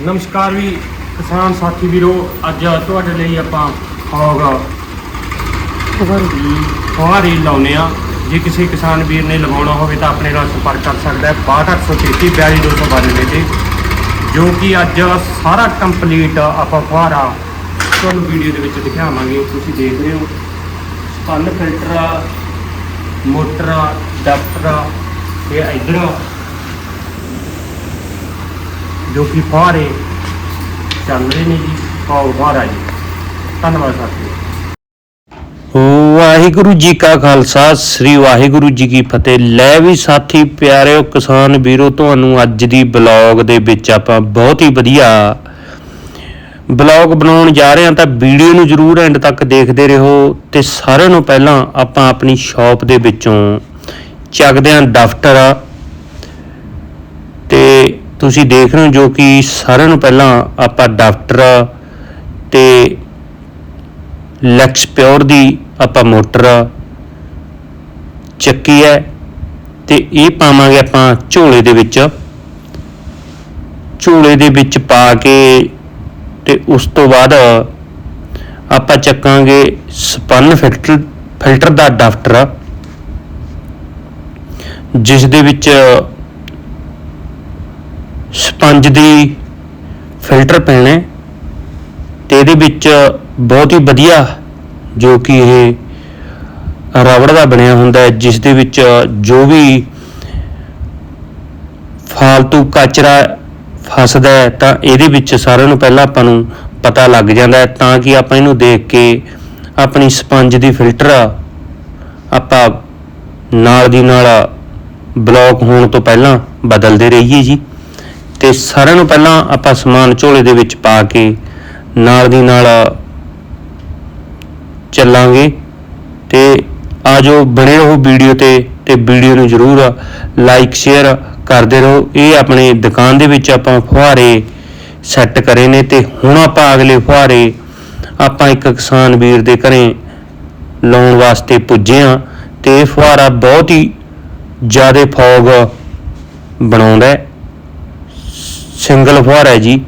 ਨਮਸਕਾਰ ਵੀ ਕਿਸਾਨ ਸਾਥੀ ਵੀਰੋ, ਅੱਜ ਤੁਹਾਡੇ ਲਈ ਆਪਾਂ ਫੌਗ ਫੁਹਾਰੀ ਲਾਉਨੇ ਆ ਜੇ ਕਿਸੇ ਕਿਸਾਨ ਵੀਰ ਨੇ ਲਗਾਉਣਾ ਹੋਵੇ ਤਾਂ ਆਪਣੇ ਨਾਲ ਸੰਪਰਕ ਕਰ ਸਕਦਾ ਹੈ। 6233 42292 ਤੇ ਜੋ ਕਿ ਅੱਜ ਸਾਰਾ ਕੰਪਲੀਟ ਆਪਾਂ ਫੁਹਾਰਾ ਤੁਹਾਨੂੰ ਵੀਡੀਓ ਦੇ ਵਿੱਚ ਦਿਖਾਵਾਂਗੇ। ਤੁਸੀਂ ਦੇਖ ਰਹੇ ਹੋ, ਸਪੰਨ ਫਿਲਟਰ, ਮੋਟਰ, ਡਾਕਟਰ ਤੇ ਇਧਰ ਜੋ ਕਿ ਫੁਹਾਰੇ ਚੱਲ ਰਹੇ ਨੇ ਜੀ। ਫੌਗ ਫੁਹਾਰਾ ਧੰਨਵਾਦ ਸਾਥੀਓ ਵਾਹਿਗੁਰੂ ਜੀ ਕਾ ਖਾਲਸਾ, ਸ੍ਰੀ ਵਾਹਿਗੁਰੂ ਜੀ ਕੀ ਫਤਿਹ। ਲੈ ਵੀ ਸਾਥੀ, ਪਿਆਰਿਓ, ਕਿਸਾਨ ਵੀਰੋ, ਤੁਹਾਨੂੰ ਅੱਜ ਦੀ ਬਲੌਗ ਦੇ ਵਿੱਚ ਆਪਾਂ ਬਹੁਤ ਹੀ ਵਧੀਆ ਬਲੌਗ ਬਣਾਉਣ ਜਾ ਰਹੇ ਹਾਂ। ਤਾਂ ਵੀਡੀਓ ਨੂੰ ਜਰੂਰ ਐਂਡ ਤੱਕ ਦੇਖਦੇ ਰਹੋ ਤੇ ਸਾਰਿਆਂ ਨੂੰ ਪਹਿਲਾਂ ਆਪਾਂ ਆਪਣੀ ਸ਼ਾਪ ਦੇ ਵਿੱਚੋਂ ਚੱਕਦੇ ਹਾਂ ਦਫ਼ਤਰ। ਤੇ ਤੁਸੀਂ ਦੇਖ ਰਹੇ ਹੋ ਜੋ ਕਿ ਸਾਰਿਆਂ ਨੂੰ ਪਹਿਲਾਂ ਆਪਾਂ ਦਫ਼ਤਰ ਤੇ ਲੈਕਸ ਪਿਓਰ ਦੀ ਆਪਾਂ ਮੋਟਰ ਚੱਕੀ ਹੈ ਤੇ ਇਹ ਪਾਵਾਂਗੇ ਆਪਾਂ ਝੋਲੇ ਦੇ ਵਿੱਚ। ਝੋਲੇ ਦੇ ਵਿੱਚ ਪਾ ਕੇ ਤੇ ਉਸ ਤੋਂ ਬਾਅਦ ਆਪਾਂ ਚੱਕਾਂਗੇ ਸਪੰਨ ਫਿਲਟਰ ਫਿਲਟਰ ਦਾ ਡਾਫਟਰ ਜਿਸ ਦੇ ਵਿੱਚ ਸਪੰਜ ਦੀ ਫਿਲਟਰ ਪੈਣਾ ਤੇ ਇਹਦੇ ਵਿੱਚ ਬਹੁਤ ਹੀ ਵਧੀਆ ਜੋ ਕਿ ਇਹ ਰਬੜ ਦਾ ਬਣਿਆ ਹੁੰਦਾ ਹੈ, ਜਿਸ ਦੇ ਵਿੱਚ ਜੋ ਵੀ ਫਾਲਤੂ ਕਚਰਾ ਫਸਦਾ ਹੈ, ਤਾਂ ਇਹਦੇ ਵਿੱਚ ਸਾਰਿਆਂ ਨੂੰ ਪਹਿਲਾਂ ਆਪਾਂ ਨੂੰ ਪਤਾ ਲੱਗ ਜਾਂਦਾ ਹੈ, ਤਾਂ ਕਿ ਆਪਾਂ ਇਹਨੂੰ ਦੇਖ ਕੇ ਆਪਣੀ ਸਪੰਜ ਦੀ ਫਿਲਟਰ ਆਪਾਂ ਨਾਲ ਦੀ ਨਾਲ ਬਲੌਕ ਹੋਣ ਤੋਂ ਪਹਿਲਾਂ ਬਦਲਦੇ ਰਹੀਏ ਜੀ। ਤੇ ਸਾਰਿਆਂ ਨੂੰ ਪਹਿਲਾਂ ਆਪਾਂ ਸਮਾਨ ਝੋਲੇ ਦੇ ਵਿੱਚ ਪਾ ਕੇ ਨਾਲ ਦੀ ਨਾਲ ਚੱਲਾਂਗੇ ਤੇ ਆਜੋ ਬਣੇ ਰਹੋ ਵੀਡੀਓ ਤੇ ਤੇ ਵੀਡੀਓ ਨੂੰ ਜਰੂਰ ਲਾਈਕ ਸ਼ੇਅਰ ਕਰਦੇ ਰਹੋ। ਇਹ ਆਪਣੇ ਦੁਕਾਨ ਦੇ ਵਿੱਚ ਆਪਾਂ ਫੁਹਾਰੇ ਸੈੱਟ ਕਰੇ ਨੇ ਤੇ ਹੁਣ ਆਪਾਂ ਅਗਲੇ ਫੁਹਾਰੇ ਆਪਾਂ ਇੱਕ ਕਿਸਾਨ ਵੀਰ ਦੇ ਘਰੇ ਲਾਉਣ ਵਾਸਤੇ ਪੁੱਜੇ ਆ ਤੇ ਇਹ ਫੁਹਾਰਾ ਬਹੁਤ ਹੀ ਜ਼ਿਆਦਾ ਫੌਗ ਬਣਾਉਂਦਾ ਹੈ। ਸਿੰਗਲ ਫੁਹਾਰਾ ਹੈ ਜੀ।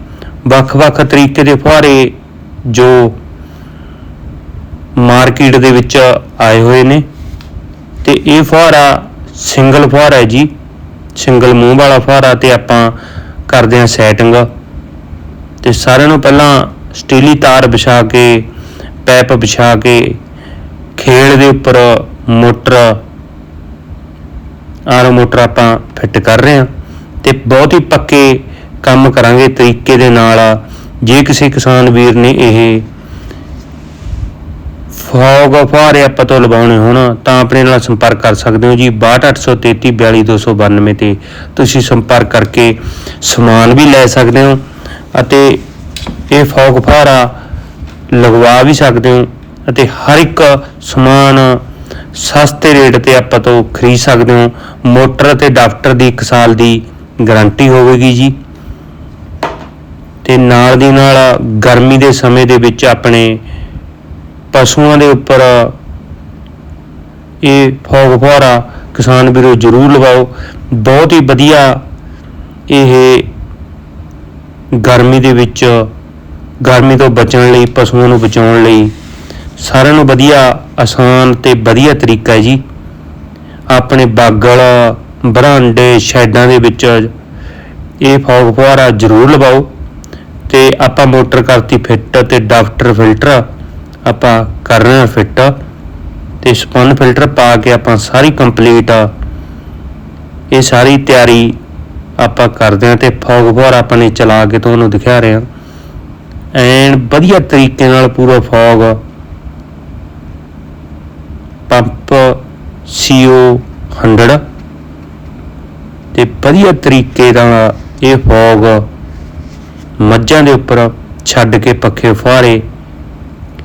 ਵੱਖ-ਵੱਖ ਤਰੀਕੇ ਦੇ ਫੁਹਾਰੇ ਜੋ ਮਾਰਕੀਟ ਦੇ ਵਿੱਚ ਆਏ ਹੋਏ ਨੇ। ਤੇ ਇਹ ਫੁਹਾਰਾ ਸਿੰਗਲ ਫੁਹਾਰਾ ਹੈ ਜੀ। ਸਿੰਗਲ ਮੂੰਹ ਵਾਲਾ ਫੁਹਾਰਾ ਤੇ ਆਪਾਂ ਕਰਦੇ ਹਾਂ ਸੈਟਿੰਗ। ਤੇ ਸਾਰਿਆਂ ਨੂੰ ਪਹਿਲਾਂ ਸਟੀਲੀ ਤਾਰ ਵਿਛਾ ਕੇ, ਪੈਪ ਵਿਛਾ ਕੇ ਖੇਲ ਦੇ ਉੱਪਰ ਮੋਟਰ, ਆਰ ਮੋਟਰ ਆਪਾਂ ਫਿੱਟ ਕਰ ਰਹੇ ਹਾਂ। ਤੇ ਬਹੁਤ ਹੀ ਪੱਕੇ ਕੰਮ ਕਰਾਂਗੇ ਤਰੀਕੇ ਦੇ ਨਾਲ ਜੇ ਕਿਸੇ ਕਿਸਾਨ ਵੀਰ ਨੇ ਇਹ ਫੌਗ ਫੁਹਾਰੇ ਆਪਾਂ ਤੋਂ ਲਵਾਉਣੇ ਹੋਣ, ਤਾਂ ਆਪਣੇ ਨਾਲ ਸੰਪਰਕ ਕਰ ਸਕਦੇ ਹੋ ਜੀ। 6283342292 ਤੇ ਤੁਸੀਂ ਸੰਪਰਕ ਕਰਕੇ ਸਮਾਨ ਵੀ ਲੈ ਸਕਦੇ ਹੋ ਅਤੇ ਇਹ ਫੌਗ ਫੁਹਾਰਾ ਲਗਵਾ ਵੀ ਸਕਦੇ ਹੋ ਅਤੇ ਹਰ ਇੱਕ ਸਮਾਨ ਸਸਤੇ ਰੇਟ ਤੇ ਆਪਾਂ ਤੋਂ ਖਰੀਦ ਸਕਦੇ ਹੋ। ਮੋਟਰ ਤੇ ਡਾਕਟਰ ਦੀ 1 ਸਾਲ ਦੀ ਗਾਰੰਟੀ ਹੋਵੇਗੀ ਜੀ। ਤੇ ਨਾਲ ਦੀ ਨਾਲ ਗਰਮੀ ਦੇ ਸਮੇਂ ਦੇ ਵਿੱਚ ਆਪਣੇ ਪਸ਼ੂਆਂ ਦੇ ਉੱਪਰ ਇਹ ਫੌਗ ਫੁਹਾਰਾ ਕਿਸਾਨ ਵੀਰੋ ਜ਼ਰੂਰ ਲਵਾਓ। ਬਹੁਤ ਹੀ ਵਧੀਆ ਇਹ ਗਰਮੀ ਦੇ ਵਿੱਚ, ਗਰਮੀ ਤੋਂ ਬਚਣ ਲਈ, ਪਸ਼ੂਆਂ ਨੂੰ ਬਚਾਉਣ ਲਈ ਸਾਰਿਆਂ ਨੂੰ ਵਧੀਆ, ਆਸਾਨ ਤੇ ਵਧੀਆ ਤਰੀਕਾ ਹੈ ਜੀ। ਆਪਣੇ ਬਾਗਲ, ਬਰਾਂਡੇ, ਸ਼ੈਡਾਂ ਦੇ ਵਿੱਚ ਇਹ ਫੌਗ ਫੁਹਾਰਾ ਜ਼ਰੂਰ ਲਵਾਓ। ਤੇ ਆਪਾਂ ਮੋਟਰ ਕਰਤੀ ਫਿੱਟ ਤੇ ਡਾਕਟਰ ਫਿਲਟਰ ਆਪਾਂ ਕਰ ਰਹੇ ਹਾਂ ਫਿੱਟ ਤੇ ਸਪਨ ਫਿਲਟਰ ਪਾ ਕੇ ਆਪਾਂ ਸਾਰੀ ਕੰਪਲੀਟ ਇਹ ਸਾਰੀ ਤਿਆਰੀ ਆਪਾਂ ਕਰਦੇ ਹਾਂ ਤੇ ਫੌਗ ਫੁਹਾਰਾ ਆਪਾਂ ਨੇ ਚਲਾ ਕੇ ਤੁਹਾਨੂੰ ਦਿਖਾ ਰਹੇ ਹਾਂ। ਐਨ ਵਧੀਆ ਤਰੀਕੇ ਨਾਲ ਪੂਰਾ ਫੌਗ ਪੰਪ CO 100 ਤੇ ਵਧੀਆ ਤਰੀਕੇ ਨਾਲ ਇਹ ਫੌਗ ਮੱਝਾਂ ਦੇ ਉੱਪਰ ਛੱਡ ਕੇ ਪੱਖੇ ਫੁਹਾਰੇ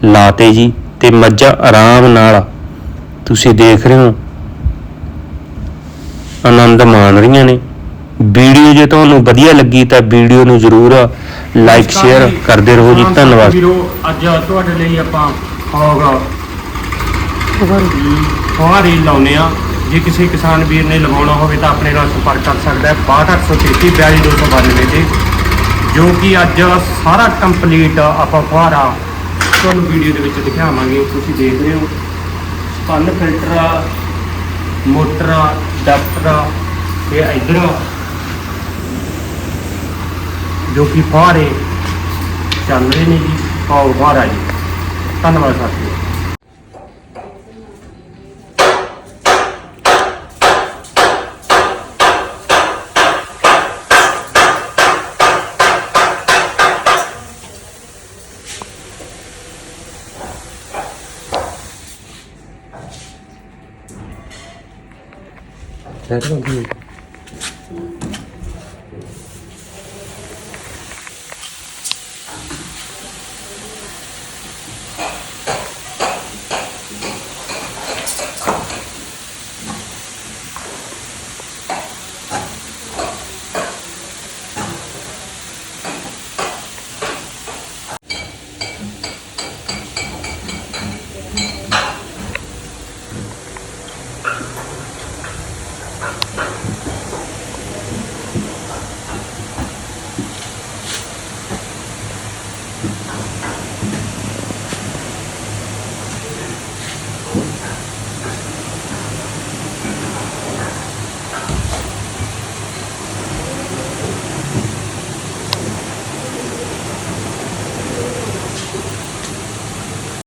ਲਾਤੇ ਜੀ ਤੇ ਮੱਝਾਂ ਆਰਾਮ ਨਾਲ ਤੁਸੀਂ ਦੇਖ ਰਹੇ ਹੋ। ਆਨੰਦ ਮਾਣ ਰਹੀਆਂ ਨੇ। ਵੀਡੀਓ ਜੇ ਤੁਹਾਨੂੰ ਵਧੀਆ ਲੱਗੀ ਤਾਂ ਵੀਡੀਓ ਨੂੰ ਜਰੂਰ ਲਾਈਕ ਸ਼ੇਅਰ ਕਰਦੇ ਰਹੋ ਜੀ। ਧੰਨਵਾਦ। ਵੀਰੋ ਅੱਜ ਤੁਹਾਡੇ ਲਈ ਆਪਾਂ ਫੌਗ ਫੁਹਾਰੀ ਲਾਉਨੇ ਆ ਜੇ ਕਿਸੇ ਕਿਸਾਨ ਵੀਰ ਨੇ ਲਗਾਉਣਾ ਹੋਵੇ ਤਾਂ ਆਪਣੇ ਨਾਲ ਸੰਪਰਕ ਕਰ ਸਕਦਾ ਹੈ। 6283 42292 ਤੇ ਜੋ ਕਿ ਅੱਜ ਸਾਰਾ ਕੰਪਲੀਟ ਆਪਾਂ ਫੁਹਾਰਾ ਤੁਹਾਨੂੰ ਵੀਡੀਓ ਦੇ ਵਿੱਚ ਦਿਖਾਵਾਂਗੇ। ਤੁਸੀਂ ਦੇਖ ਰਹੇ ਹੋ। ਪੰਨ ਫਿਲਟਰ ਮੋਟਰ ਡਾਕਟਰ ਤੇ ਇਧਰ ਜੋ ਕਿ ਫੁਹਾਰੇ ਚੱਲ ਰਹੇ ਨੇ ਜੀ। ਪਾਓ ਫੁਹਾਰਾ ਜੀ। ਧੰਨਵਾਦ ਸਾਥੀਓ। 来到你